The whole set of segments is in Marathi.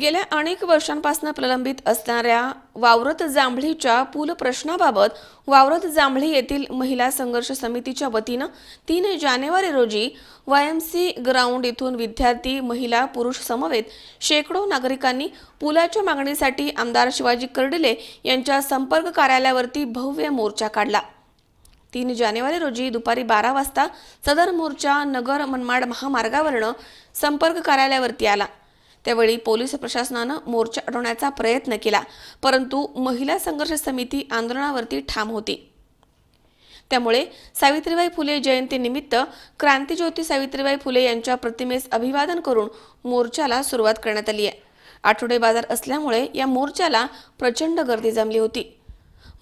गेल्या अनेक वर्षांपासून प्रलंबित असणाऱ्या वावरत जांभळीच्या पूल प्रश्नाबाबत वावरत जांभळी येथील महिला संघर्ष समितीच्या वतीनं तीन जानेवारी रोजी वायएमसी ग्राउंड इथून विद्यार्थी महिला पुरुष समवेत शेकडो नागरिकांनी पुलाच्या मागणीसाठी आमदार शिवाजी कर्डिले यांच्या संपर्क कार्यालयावरती भव्य मोर्चा काढला. तीन जानेवारी रोजी दुपारी बारा वाजता सदर मोर्चा नगर मनमाड महामार्गावरनं संपर्क कार्यालयावरती आला. त्यावेळी पोलीस प्रशासनानं मोर्चा अडवण्याचा प्रयत्न केला परंतु महिला संघर्ष समिती आंदोलनावरती ठाम होती. त्यामुळे सावित्रीबाई फुले जयंतीनिमित्त क्रांतीज्योती सावित्रीबाई फुले यांच्या प्रतिमेस अभिवादन करून मोर्चाला सुरुवात करण्यात आली आहे. आठवडे बाजार असल्यामुळे या मोर्चाला प्रचंड गर्दी जमली होती.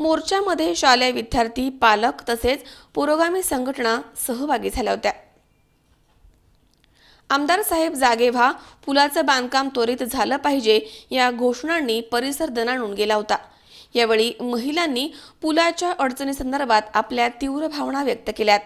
मोर्चामध्ये शालेय विद्यार्थी पालक तसेच पुरोगामी संघटना सहभागी झाल्या होत्या. आमदार साहेब जागे व्हा पुलाचं बांधकाम त्वरित झालं पाहिजे या घोषणांनी परिसर दणाणून गेला होता. यावेळी महिलांनी पुलाच्या अडचणीसंदर्भात आपल्या तीव्र भावना व्यक्त केल्यात.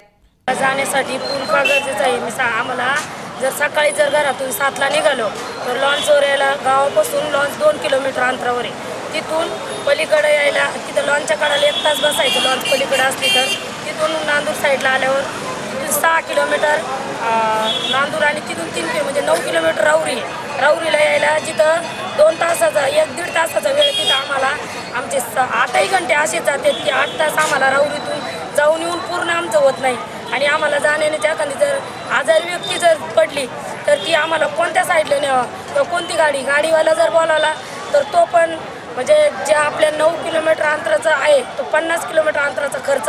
जाण्यासाठी पूल का गरजेचं आहे. मी आम्हाला जर सकाळी जर घरातून सातला निघालो तर लॉन्च यायला गावापासून लॉन्च दोन किलोमीटर अंतरावर आहे. तिथून पलीकडे यायला तिथं लॉन्चच्या काढायला एक तास बसायचं. लॉन्च पलीकडे असली तर तिथून नांदूर साईडला आल्यावर सहा किलोमीटर नांदूर आणि तिथून तीन किलो म्हणजे नऊ किलोमीटर राऊरी. राऊरीला यायला जिथं दोन तासाचा एक दीड तासाचा वेळ तिथं आम्हाला आमचे स आठही घंटे असे जातात की आठ तास आम्हाला राऊरीतून जाऊन येऊन पूर्ण आमचं होत नाही. आणि आम्हाला जाण्याने एखादी जर आजारी व्यक्ती जर पडली तर ती आम्हाला कोणत्या साईडला न्यावं किंवा कोणती गाडी? गाडीवाला जर बोलावला तर तो पण म्हणजे जे आपल्या नऊ किलोमीटर अंतराचा आहे तो पन्नास किलोमीटर अंतराचा खर्च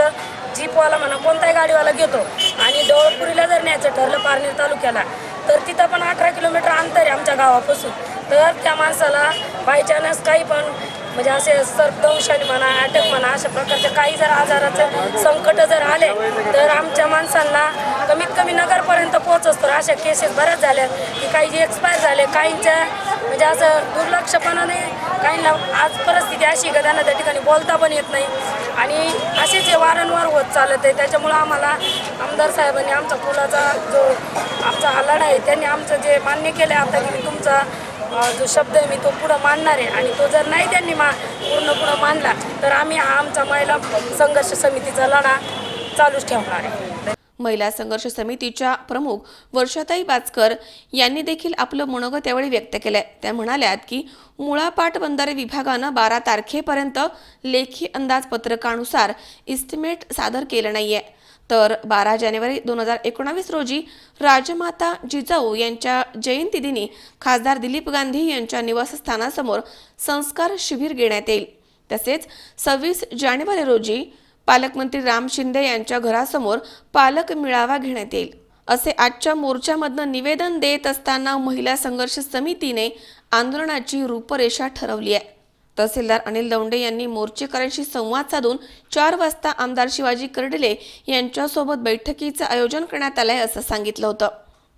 जीपवाला म्हणा कोणताही गाडीवाला घेतो. आणि डोळपुरीला न्यायचं ठरलं पारनेर तालुक्याला. तर तिथं पण अठरा किलोमीटर अंतर आहे आमच्या गावापासून. तर त्या माणसाला बायचान्स काही पण म्हणजे असे सर्पदंशाने म्हणा अटक म्हणा अशा प्रकारचे काही जर आजाराचं संकट जर आले तर आमच्या माणसांना कमीत कमी नगरपर्यंत पोहोचतो अशा केसेस बऱ्याच झाल्या की काही एक्सपायर झाले काहींच्या म्हणजे असं दुर्लक्षपणाने काहींना आज परिस्थिती अशी का त्यांना त्या ठिकाणी बोलता पण येत नाही. आणि असे जे वारंवार होत चालत आहे त्याच्यामुळं आम्हाला आमदार साहेबांनी आमचा पुलाचा जो आमचा हा लढा आहे त्यांनी आमचं जे मान्य केलं आहे आता की तुमचा जो शब्द आहे मी तो पुढं मांडणार आहे. आणि तो जर नाही त्यांनी मा पूर्ण पुढं मांडला तर आम्ही हा आमचा महिला संघर्ष समितीचा लढा चालूच ठेवणार आहे. महिला संघर्ष समितीच्या प्रमुख वर्षाताई बाचकर यांनी देखील आपलं मनोगत यावेळी व्यक्त केलंय. त्या म्हणाल्यात की मुळापाट बंधारे विभागानं बारा तारखेपर्यंत लेखी अंदाजपत्रकानुसार इस्टिमेट सादर केलं नाहीये. तर बारा जानेवारी दोन हजार एकोणावीस रोजी राजमाता जिजाऊ यांच्या जयंतीदिनी खासदार दिलीप गांधी यांच्या निवासस्थानासमोर संस्कार शिबिर घेण्यात येईल. तसेच सव्वीस जानेवारी रोजी पालकमंत्री राम शिंदे यांच्या घरासमोर पालक मेळावा घेण्यात येईल असे आजच्या मोर्चामधनं निवेदन देत असताना महिला संघर्ष समितीने आंदोलनाची रूपरेषा ठरवली आहे. तहसीलदार अनिल दौंडे यांनी मोर्चेकऱ्यांशी संवाद साधून चार वाजता आमदार शिवाजी कर्डिले यांच्यासोबत बैठकीचं आयोजन करण्यात आलंय असं सांगितलं होतं.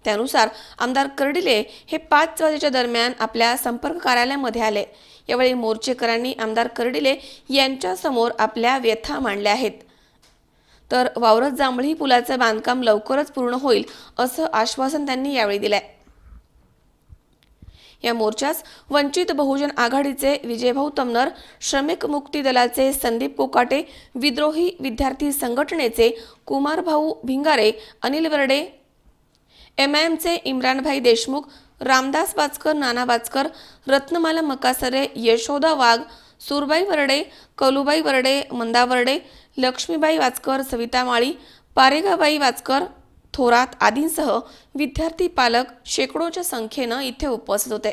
त्यानुसार आमदार कर्डिले हे पाच वाजेच्या दरम्यान आपल्या संपर्क कार्यालयामध्ये आले. यावेळी मोर्चेकरांनी आमदार कर्डिले यांच्यासमोर आपल्या व्यथा मांडल्या आहेत. तर वावरत जांभळी पुलाचं बांधकाम लवकरच पूर्ण होईल असं आश्वासन त्यांनी यावेळी दिलंय. या मोर्चास वंचित बहुजन आघाडीचे विजयभाऊ तमनर श्रमिक मुक्ती दलाचे संदीप कोकाटे विद्रोही विद्यार्थी संघटनेचे कुमारभाऊ भिंगारे अनिल वर्डे एम आय एमचे इम्रानभाई देशमुख रामदास वाचकर नाना वाचकर रत्नमाला मकासरे यशोदा वाघ सुरबाई वरडे कलुबाई वरडे मंदा वरडे लक्ष्मीबाई वाचकर सविता माळी पारेगाबाई वाचकर थोरात आदींसह विद्यार्थी पालक शेकडोच्या संख्येनं इथे उपस्थित होते.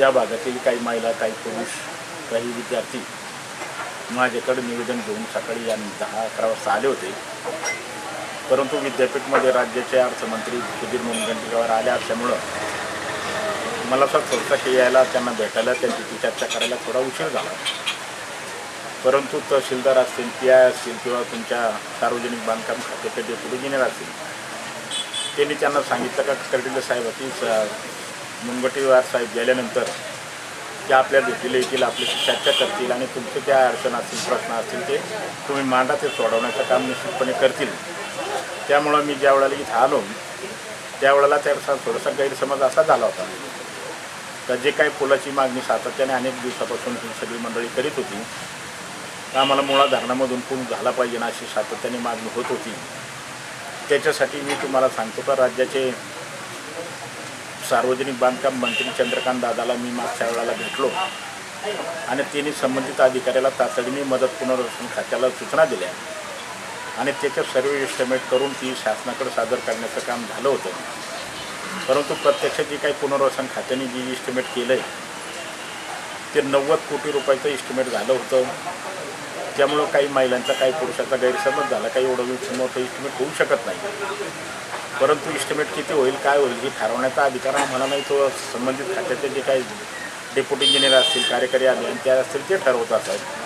या भागातील काही महिला काही पुरुष काही विद्यार्थी माझ्याकडे निवेदन घेऊन सकाळी या दहा अकरा वाजता आले होते. परंतु विद्यापीठमध्ये राज्याचे अर्थमंत्री सुधीर मुनगंटीवार आले असल्यामुळं मला असं थोडंसं यायला त्यांना भेटायला त्यांची चर्चा करायला थोडा उशीर झाला. परंतु तहसीलदार असतील पी आय असतील किंवा तुमच्या सार्वजनिक बांधकाम खात्याचे डेप्युटी इंजिनियर असतील त्यांनी त्यांना सांगितलं का कर्डिले साहेब की स- मुनगटीवार साहेब गेल्यानंतर ते आपल्या भेटीला येतील आपल्याशी चर्चा करतील आणि तुमचे त्या अडचण असतील प्रश्न असतील ते तुम्ही मांडा ते सोडवण्याचं काम निश्चितपणे करतील. त्यामुळं मी ज्या वेळेला इथं आलो त्यावेळेला त्याचा थोडासा गैरसमज असा झाला होता. तर जे काही पुलाची मागणी सातत्याने अनेक दिवसापासून ही सगळी मंडळी करीत होती तर आम्हाला मुळा धरणामधून पूल झाला पाहिजे ना अशी सातत्याने मागणी होत होती. त्याच्यासाठी मी तुम्हाला सांगतो का राज्याचे सार्वजनिक बांधकाम मंत्री चंद्रकांत दादाला मी मागच्या वेळेला भेटलो आणि त्यांनी संबंधित अधिकाऱ्याला तातडीने मदत पुनर्वसन खात्याला सूचना दिल्या. आणि त्याच्यात सर्व एस्टिमेट करून ती शासनाकडे सादर करण्याचं काम झालं होतं. परंतु प्रत्यक्ष जे काही पुनर्वसन खात्याने जी इस्टिमेट केलं आहे ते नव्वद कोटी रुपयाचं इस्टिमेट झालं होतं. त्यामुळं काही महिलांचा काही पुरुषाचा गैरसमज झाला काही एवढं मोठं इस्टिमेट होऊ शकत नाही. परंतु इस्टिमेट किती होईल काय होईल हे ठरवण्याचा अधिकार आम्हाला नाही. तो संबंधित खात्याचे जे काही डेप्युटी इंजिनियर असतील कार्यकारी अभियंते असतील ते ठरवत असतात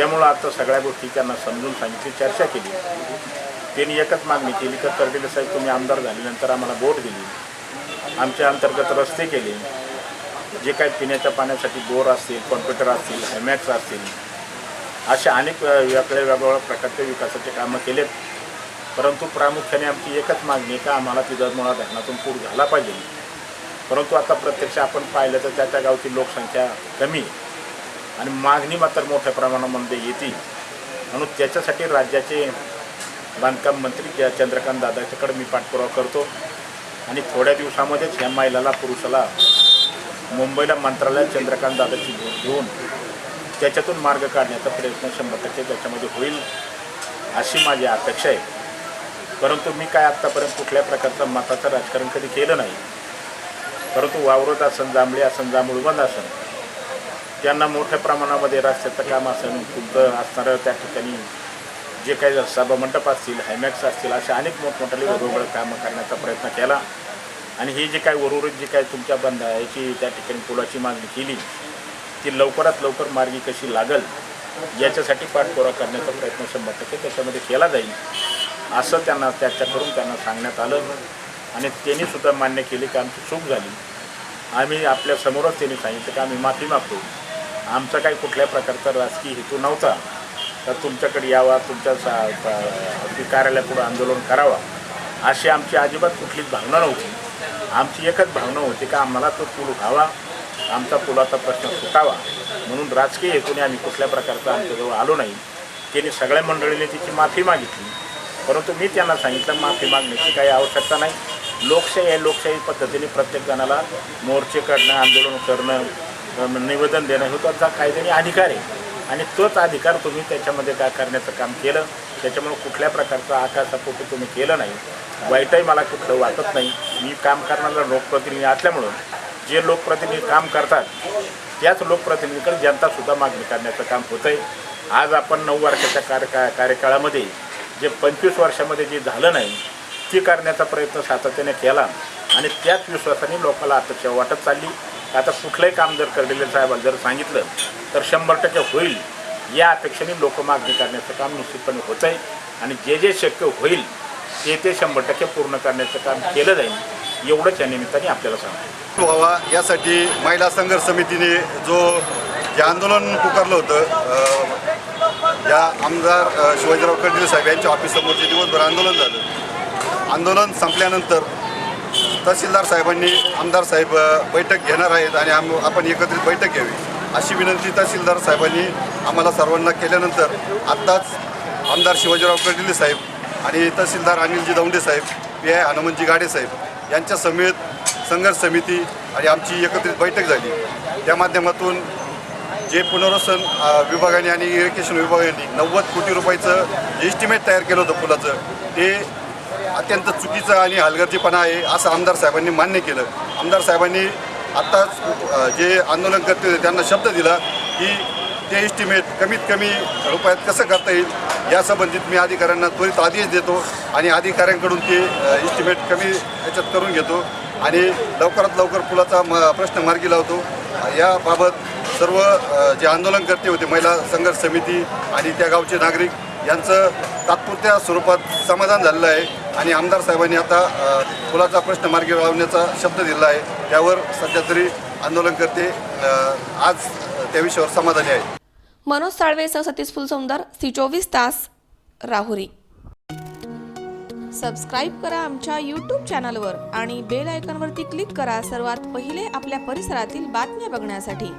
त्यामुळं आता सगळ्या गोष्टी त्यांना समजून सांगितली चर्चा केली. त्यांनी एकच मागणी केली तर तरडेले साहेब तुम्ही आमदार झाल्यानंतर आम्हाला बोट दिली. आमच्या अंतर्गत रस्ते केले. जे काही पिण्याच्या पाण्यासाठी बोर असतील कॉम्प्युटर असतील हॅमॅक्स असतील अशा अनेक वेगळ्या वेगवेगळ्या प्रकारचे विकासाचे कामं केलेत. परंतु प्रामुख्याने आमची एकच मागणी का आम्हाला तिजमुळा धरणातून पूर झाला पाहिजे. परंतु आता प्रत्यक्ष आपण पाहिलं तर त्या त्या गावची लोकसंख्या कमी आहे. आणि मागणी मात्र मोठ्या प्रमाणामध्ये येते म्हणून त्याच्यासाठी राज्याचे बांधकाम मंत्री ज्या चंद्रकांत दादाच्याकडे मी पाठपुरावा करतो. आणि थोड्या दिवसामध्येच ह्या महिलाला पुरुषाला मुंबईला मंत्रालयात चंद्रकांत दादाची भेट घेऊन त्याच्यातून मार्ग काढण्याचा प्रयत्न शंभर टक्के त्याच्यामध्ये होईल अशी माझी अपेक्षा आहे. परंतु मी काय आत्तापर्यंत कुठल्या प्रकारचं मताचं राजकारण कधी केलं नाही. परंतु वावरत असन जांभळे असन जांभूळबंद असन त्यांना मोठ्या प्रमाणामध्ये रस्त्याचं काम असेल खुद्द असणारं त्या ठिकाणी जे काही सभामंडप असतील हायमॅक्स असतील अशा अनेक मोठमोठ्याले वेगवेगळे कामं करण्याचा प्रयत्न केला. आणि ही जी काही उर्वरित जी काही तुमच्या बंद याची त्या ठिकाणी पुलाची मागणी केली ती लवकरात लवकर मार्गी कशी लागल याच्यासाठी पाठपुरा करण्याचा प्रयत्न शंभर टक्के त्याच्यामध्ये केला जाईल असं त्यांना त्याच्याकडून त्यांना सांगण्यात आलं. आणि त्यांनी सुद्धा मान्य केले की आमची चूक झाली. आम्ही आपल्यासमोरच त्यांनी सांगितलं की आम्ही माफी मागतो. आमचा काही कुठल्या प्रकारचा राजकीय हेतू नव्हता. तर तुमच्याकडे यावा तुमच्या सा अगदी कार्यालयापुढं आंदोलन करावा. अशी आमची अजिबात कुठलीच भावना नव्हती. आमची एकच भावना होती का आम्हाला तो पूल व्हावा आमचा पुलाचा प्रश्न सुटावा. म्हणून राजकीय हेतूने आम्ही कुठल्या प्रकारचा आमच्याजवळ आलो नाही. त्यांनी सगळ्या मंडळीने तिची माफी मागितली. परंतु मी त्यांना सांगितलं माफी मागण्याची काही आवश्यकता नाही. लोकशाही आहे लोकशाही पद्धतीने प्रत्येक जणाला मोर्चे काढणं आंदोलन करणं निवेदन देणं हे त्यांचा कायद्याने अधिकार आहे. आणि तोच अधिकार तुम्ही त्याच्यामध्ये काय करण्याचं काम केलं त्याच्यामुळे कुठल्या प्रकारचा आकाशापोटी तुम्ही केलं नाही. वाईटही मला कुठलं वाटत नाही. मी काम करणारा लोकप्रतिनिधी असल्यामुळं जे लोकप्रतिनिधी काम करतात त्याच लोकप्रतिनिधीकडे जनतासुद्धा मागणी करण्याचं काम होतं आहे आज आपण नऊ वर्षाच्या कार्य कार्यकाळामध्ये जे पंचवीस वर्षामध्ये जे झालं नाही ती करण्याचा प्रयत्न सातत्याने केला. आणि त्याच विश्वासाने लोकांना अपेक्षा वाटत चालली. आता कुठलंही काम जर कर्डिले साहेबांना जर सांगितलं तर शंभर टक्के होईल. या अपेक्षेने लोक मागणी करण्याचं काम निश्चितपणे होत आहे. आणि जे जे शक्य होईल ते ते शंभर टक्के पूर्ण करण्याचं काम केलं जाईल एवढंच या निमित्ताने आपल्याला सांगतो. व्हावा यासाठी महिला संघर्ष समितीने जो जे आंदोलन पुकारलं होतं या आमदार शिवाजीराव कर्डिले साहेब यांच्या ऑफिससमोर जे दिवसभर आंदोलन झालं आंदोलन संपल्यानंतर तहसीलदार साहेबांनी आमदार साहेब बैठक घेणार आहेत आणि आम आपण एकत्रित बैठक घ्यावी. अशी विनंती तहसीलदार साहेबांनी आम्हाला सर्वांना केल्यानंतर आत्ताच आमदार शिवाजीराव कर्डिले साहेब आणि तहसीलदार अनिलजी दौंडे साहेब पी आय हनुमंतजी गाडे साहेब यांच्या समेत संघर्ष समिती आणि आमची एकत्रित बैठक झाली. त्या माध्यमातून जे पुनर्वसन विभागाने आणि इरिगेशन विभागाने नव्वद कोटी रुपयाचं एस्टिमेट तयार केलं होतं पुलाचं ते अत्यंत चुकीचं आणि हलगर्जीपणा आहे असं आमदार साहेबांनी मान्य केलं. आमदार साहेबांनी आत्ताच जे आंदोलन करते होते त्यांना शब्द दिला की ते इस्टिमेट कमीत कमी रुपयात कसं करता येईल यासंबंधित मी अधिकाऱ्यांना त्वरित आदेश देतो आणि अधिकाऱ्यांकडून ते इस्टिमेट कमी याच्यात करून घेतो आणि लवकरात लवकर पुलाचा म प्रश्न मार्गी लावतो. याबाबत सर्व जे आंदोलनकर्ते होते महिला संघर्ष समिती आणि त्या गावचे नागरिक यांचं तात्पुरत्या स्वरूपात समाधान झालेलं आहे. आणि आमदार साहेबांनी आता पुलाचा प्रश्न मार्गी लावण्याचा शब्द दिला आहे. त्यावर सध्या तरी आंदोलनकर्ते आज त्या विषयावर समाधानी आहेत मनोज साळवे सह सतीश फुलसौंदर सी चोवीस तास राहुरी. सबस्क्राईब करा आमच्या यूट्यूब चॅनलवर आणि बेल आयकॉनवरती क्लिक करा सर्वात पहिले आपल्या परिसरातील बातम्या बघण्यासाठी.